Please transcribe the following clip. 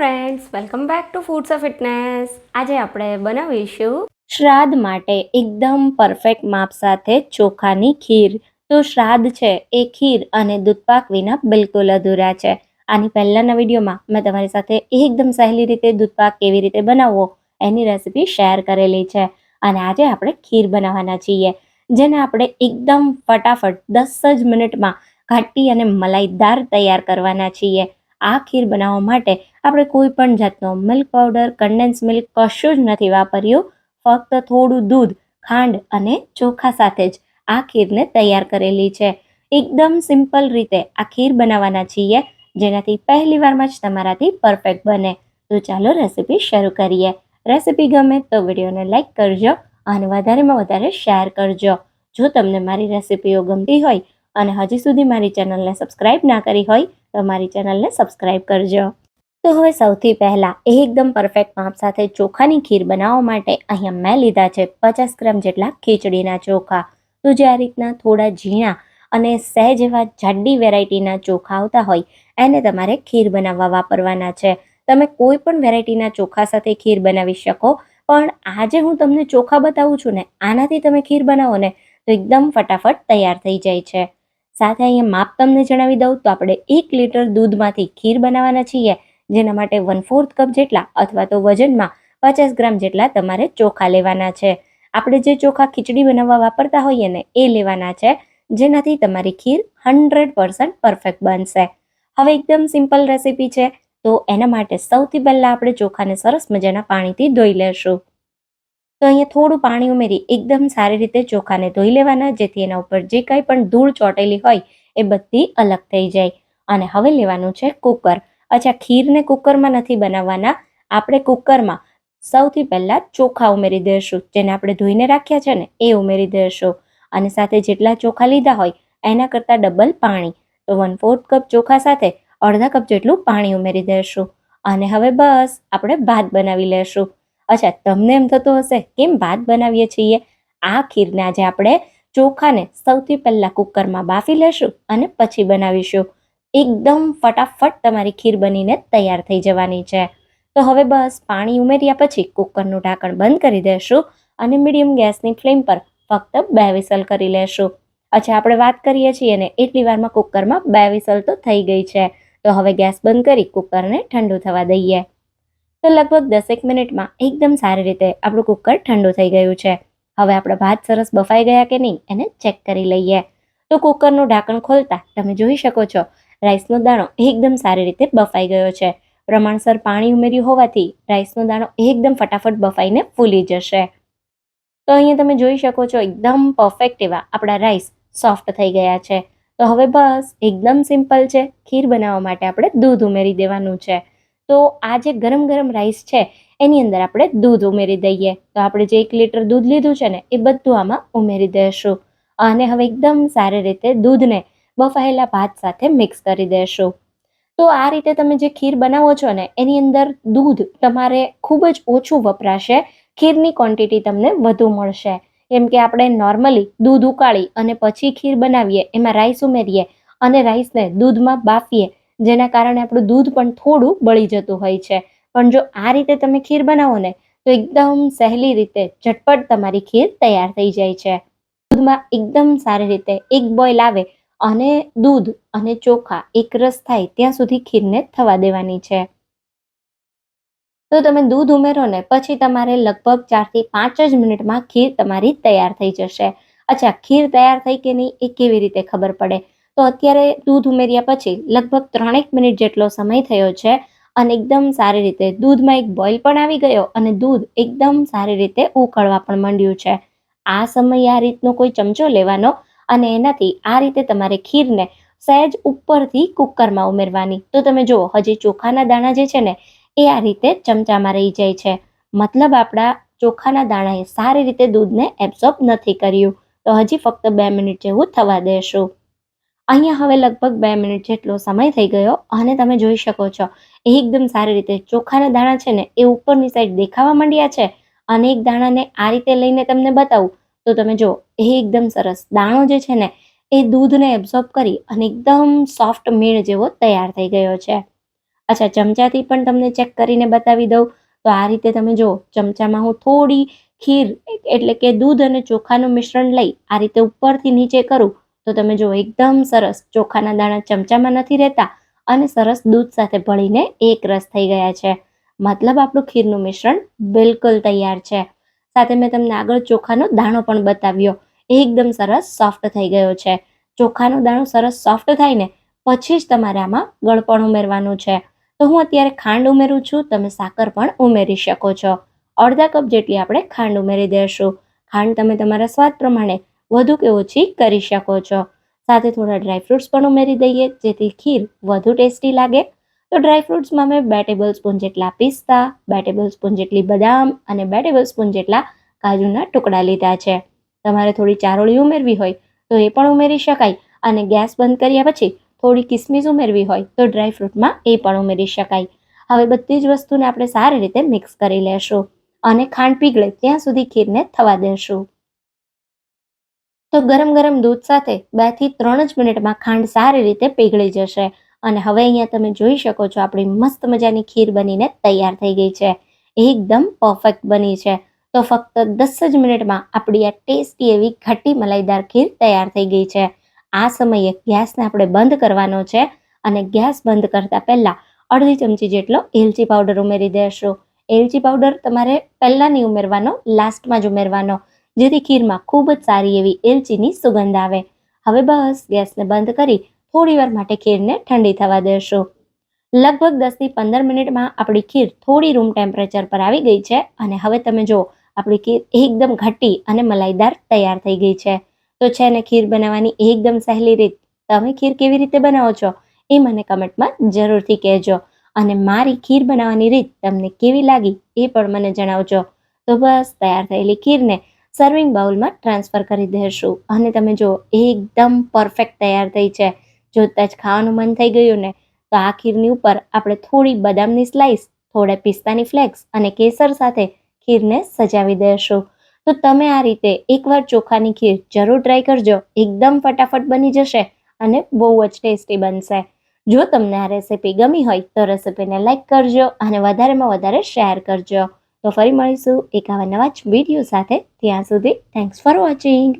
Friends welcome back to foods of fitness આજે આપણે બનાવીશું શ્રાદ્ધ માટે એકદમ પરફેક્ટ માપ સાથે ચોખાની ખીર. તો શ્રાદ્ધ છે એ ખીર અને દૂધપાક વિના બિલકુલ અધૂરા છે. આની પહેલાંના વિડીયોમાં મેં તમારી સાથે એકદમ સહેલી રીતે દૂધપાક કેવી રીતે બનાવવો એની રેસિપી શેર કરેલી છે. અને આજે આપણે ખીર બનાવવાના છીએ. જેને આપણે એકદમ ફટાફટ દસ જ મિનિટમાં ઘાટી અને મલાઈદાર તૈયાર કરવાના છીએ. આ ખીર બનાવવા માટે આપણે કોઈ પણ જાતનો મિલ્ક પાવડર કન્ડેન્સ મિલ્ક કશું જ નથી વાપર્યું. ફક્ત થોડું દૂધ, ખાંડ અને ચોખા સાથે જ આ ખીરને તૈયાર કરેલી છે. એકદમ સિમ્પલ રીતે આ ખીર બનાવવાના છીએ. જેનાથી પહેલી વારમાં જ તમારાથી પરફેક્ટ બને. તો ચાલો રેસીપી શરૂ કરીએ. રેસીપી ગમે તો વિડીયોને લાઇક કરજો અને વધારેમાં વધારે શેર કરજો. જો તમને મારી રેસીપીઓ ગમતી હોય અને હજી સુધી મારી ચેનલને સબસ્ક્રાઇબ ના કરી હોય તો મારી ચેનલને સબસ્ક્રાઇબ કરજો. તો હવે સૌથી પહેલાં એકદમ પરફેક્ટ માપ સાથે ચોખાની ખીર બનાવવા માટે અહીંયા મેં લીધા છે પચાસ ગ્રામ જેટલા ખીચડીના ચોખા. તો જે આ રીતના થોડા ઝીણા અને સહેજ એવા જાડી વેરાયટીના ચોખા આવતા હોય, એને તમારે ખીર બનાવવા વાપરવાના છે. તમે કોઈ પણ વેરાયટીના ચોખા સાથે ખીર બનાવી શકો, પણ આજે હું તમને ચોખા બતાવું છું ને, આનાથી તમે ખીર બનાવો ને, તો એકદમ ફટાફટ તૈયાર થઈ જાય છે. સાથે અહીંયા માપ તમને જણાવી દઉં તો આપણે એક લીટર દૂધમાંથી ખીર બનાવવાના છીએ, જેના માટે વન ફોર્થ કપ જેટલા અથવા તો વજનમાં પચાસ ગ્રામ જેટલા તમારે ચોખા લેવાના છે. આપણે જે ચોખા ખીચડી બનાવવા વાપરતા હોઈએ ને, એ લેવાના છે, જેનાથી તમારી ખીર હંડ્રેડ પર્સન્ટ પરફેક્ટ બનશે. હવે એકદમ સિમ્પલ રેસીપી છે, તો એના માટે સૌથી પહેલાં આપણે ચોખાને સરસ મજાના પાણીથી ધોઈ લેશું. તો અહીંયા થોડું પાણી ઉમેરી એકદમ સારી રીતે ચોખાને ધોઈ લેવાના, જેથી એના ઉપર જે કંઈ પણ ધૂળ ચોટેલી હોય એ બધી અલગ થઈ જાય. અને હવે લેવાનું છે કુકર. અચ્છા, ખીરને કુકરમાં નથી બનાવવાના. આપણે કુકરમાં સૌથી પહેલાં ચોખા ઉમેરી દઈશું, જેને આપણે ધોઈને રાખ્યા છે ને, એ ઉમેરી દઈશું. અને સાથે જેટલા ચોખા લીધા હોય, એના કરતાં ડબલ પાણી. તો વન ફોર્થ કપ ચોખા સાથે અડધા કપ જેટલું પાણી ઉમેરી દઈશું. અને હવે બસ, આપણે ભાત બનાવી લેશું. અચ્છા, તમને એમ થતું હશે, કેમ ભાત બનાવીએ છીએ? આ ખીરને આજે આપણે ચોખાને સૌથી પહેલાં કુકરમાં બાફી લેશું અને પછી બનાવીશું. એકદમ ફટાફટ તમારી ખીર બનીને તૈયાર થઈ જવાની છે. તો હવે બસ, પાણી ઉમેર્યા પછી કુકરનું ઢાંકણ બંધ કરી દેશું અને મીડિયમ ગેસની ફ્લેમ પર ફક્ત બે વિસલ કરી લેશું. અચ્છા, આપણે વાત કરીએ છીએ ને, એટલી વારમાં કુકરમાં બે વિસલ તો થઈ ગઈ છે. તો હવે ગેસ બંધ કરી કુકરને ઠંડુ થવા દઈએ. તો લગભગ દસેક મિનિટમાં એકદમ સારી રીતે આપણું કુકર ઠંડુ થઈ ગયું છે. હવે આપણા ભાત સરસ બફાઈ ગયા કે નહીં એને ચેક કરી લઈએ. તો કુકરનું ઢાંકણ ખોલતા તમે જોઈ શકો છો, રાઈસનો દાણો એકદમ સારી રીતે બફાઈ ગયો છે. પ્રમાણસર પાણી ઉમેર્યું હોવાથી રાઈસનો દાણો એકદમ ફટાફટ બફાઈને ફૂલી જશે. તો અહીંયા તમે જોઈ શકો છો એકદમ પરફેક્ટ એવા આપણા રાઈસ સોફ્ટ થઈ ગયા છે. તો હવે બસ એકદમ સિમ્પલ છે, ખીર બનાવવા માટે આપણે દૂધ ઉમેરી દેવાનું છે. તો આ જે ગરમ ગરમ રાઈસ છે, એની અંદર આપણે દૂધ ઉમેરી દઈએ. તો આપણે જે એક લીટર દૂધ લીધું છે ને, એ બધું આમાં ઉમેરી દઈશું અને હવે એકદમ સારી રીતે દૂધને બફાયેલા ભાત સાથે મિક્સ કરી દેશું. તો આ રીતે તમે જે ખીર બનાવો છો ને, એની અંદર દૂધ તમારે ખૂબ જ ઓછું વપરાશે. ખીરની ક્વોન્ટિટી તમને વધુ મળશે. કેમ કે આપણે નોર્મલી દૂધ ઉકાળી અને પછી ખીર બનાવીએ, એમાં રાઈસ ઉમેરીએ અને રાઈસને દૂધમાં બાફીએ જેના કારણે આપણું દૂધ પણ થોડું બળી જતું હોય છે. પણ જો આ રીતે તમે ખીર બનાવો ને, તો એકદમ સહેલી રીતે ઝટપટ તમારી ખીર તૈયાર થઈ જાય છે. દૂધમાં એકદમ સારી રીતે એક બોઇલ આવે અને દૂધ અને ચોખા એકરસ થાય ત્યાં સુધી ખીરને થવા દેવાની છે. તો તમે દૂધ ઉમેરો ને, પછી તમારે લગભગ ચારથી પાંચ જ મિનિટમાં ખીર તમારી તૈયાર થઈ જશે. અચ્છા, ખીર તૈયાર થઈ કે નહીં એ કેવી રીતે ખબર પડે? તો અત્યારે દૂધ ઉમેર્યા પછી લગભગ ત્રણેક મિનિટ જેટલો સમય થયો છે અને એકદમ સારી રીતે દૂધમાં એક બોઇલ પણ આવી ગયો અને દૂધ એકદમ સારી રીતે ઉકળવા પણ માંડ્યું છે. આ સમયે આ રીતનો કોઈ ચમચો લેવાનો અને એનાથી આ રીતે તમારે ખીરને સહેજ ઉપરથી કુકરમાં ઉમેરવાની. તો તમે જુઓ, હજી ચોખાના દાણા જે છે ને, એ આ રીતે ચમચામાં રહી જાય છે. મતલબ આપણા ચોખાના દાણાએ સારી રીતે દૂધને એબ્સોર્બ નથી કર્યું. તો હજી ફક્ત બે મિનિટ જેવું થવા દેશું. અહીંયા હવે લગભગ બે મિનિટ જેટલો સમય થઈ ગયો અને તમે જોઈ શકો છો એકદમ સારી રીતે ચોખાના દાણા છે ને એ ઉપરની સાઈડ દેખાવા માંડ્યા છે અને એક દાણાને આ રીતે લઈને તમને બતાવું. તો તમે જો, એ એકદમ સરસ દાણો જે છે ને, એ દૂધને એબ્ઝોર્બ કરી અને એકદમ સોફ્ટ મીણ જેવો તૈયાર થઈ ગયો છે. અચ્છા, ચમચાથી પણ તમને ચેક કરીને બતાવી દઉં. તો આ રીતે તમે જુઓ ચમચામાં હું થોડી ખીર એટલે કે દૂધ અને ચોખાનું મિશ્રણ લઈ આ રીતે ઉપરથી નીચે કરું તો તમે જુઓ એકદમ સરસ ચોખાના દાણા ચમચામાં નથી રહેતા અને સરસ દૂધ સાથે ભળીને એક રસ થઈ ગયા છે. મતલબ આપણું ખીરનું મિશ્રણ બિલકુલ તૈયાર છે. સાથે મેં તમને આગળ ચોખાનો દાણો પણ બતાવ્યો. એકદમ સરસ સોફ્ટ થઈ ગયો છે. ચોખાનો દાણો સરસ સોફ્ટ થાય ને પછી જ તમારે આમાં ગળપણ ઉમેરવાનું છે. તો હું અત્યારે ખાંડ ઉમેરું છું. તમે સાકર પણ ઉમેરી શકો છો. અડધા કપ જેટલી આપણે ખાંડ ઉમેરી દઈશું ખાંડ તમે તમારા સ્વાદ પ્રમાણે વધુ કે ઓછી કરી શકો છો. સાથે થોડા ડ્રાયફ્રૂટ્સ પણ ઉમેરી દઈએ, જેથી ખીર વધુ ટેસ્ટી લાગે. તો ડ્રાયફ્રૂટ્સમાં મેં બે ટેબલ સ્પૂન જેટલા પિસ્તા, બે ટેબલ સ્પૂન જેટલી બદામ અને બે ટેબલ સ્પૂન જેટલા કાજુના ટુકડા લીધા છે. તમારે થોડી ચારોળી ઉમેરવી હોય તો એ પણ ઉમેરી શકાય અને ગેસ બંધ કર્યા પછી થોડી કિસમિસ ઉમેરવી હોય તો ડ્રાયફ્રૂટમાં એ પણ ઉમેરી શકાય. હવે બધી જ વસ્તુને આપણે સારી રીતે મિક્સ કરી લેશું અને ખાંડ પીગળે ત્યાં સુધી ખીરને થવા દેશું. તો ગરમ ગરમ દૂધ સાથે બેથી ત્રણ જ મિનિટમાં ખાંડ સારી રીતે પીગળી જશે. અને હવે અહીંયા તમે જોઈ શકો છો આપણી મસ્ત મજાની ખીર બનીને તૈયાર થઈ ગઈ છે. એકદમ પરફેક્ટ બની છે. તો ફક્ત દસ જ મિનિટમાં આપણી આ ટેસ્ટી એવી ખટ્ટી મલાઈદાર ખીર તૈયાર થઈ ગઈ છે. આ સમયે ગેસને આપણે બંધ કરવાનો છે અને ગેસ બંધ કરતા પહેલા અડધી ચમચી જેટલો એલચી પાવડર ઉમેરી દેશો. એલચી પાવડર તમારે પહેલાં નહીં ઉમેરવાનો લાસ્ટમાં જ ઉમેરવાનો. જેથી ખીરમાં ખૂબ જ સારી એવી એલચીની સુગંધ આવે. હવે બસ ગેસને બંધ કરી થોડી વાર માટે ખીરને ઠંડી થવા દેશો. લગભગ દસથી પંદર મિનિટમાં આપણી ખીર થોડી રૂમ ટેમ્પરેચર પર આવી ગઈ છે અને હવે તમે જુઓ, આપણી ખીર એકદમ ઘટ્ટી અને મલાઈદાર તૈયાર થઈ ગઈ છે. તો છે ને ખીર બનાવવાની એકદમ સહેલી રીત. તમે ખીર કેવી રીતે બનાવો છો એ મને કમેન્ટમાં જરૂરથી કહેજો. અને મારી ખીર બનાવવાની રીત તમને કેવી લાગી એ પણ મને જણાવજો. તો બસ તૈયાર થયેલી ખીરને સર્વિંગ બાઉલમાં ટ્રાન્સફર કરી દેશું. અને તમે જો એકદમ પરફેક્ટ તૈયાર થઈ છે. જોતાં જ ખાવાનું મન થઈ ગયું ને, તો આ ખીરની ઉપર આપણે થોડી બદામની સ્લાઈસ થોડા પિસ્તાની ફ્લેક્સ અને કેસર સાથે ખીરને સજાવી દઈશું તો તમે આ રીતે એકવાર ચોખાની ખીર જરૂર ટ્રાય કરજો. એકદમ ફટાફટ બની જશે અને બહુ જ ટેસ્ટી બનશે. જો તમને આ રેસીપી ગમી હોય તો રેસીપીને લાઈક કરજો અને વધારેમાં વધારે શેર કરજો. તો ફરી મળીશું એક આવા નવા જ વીડિયો સાથે. ત્યાં સુધી થેન્ક્સ ફોર વોચિંગ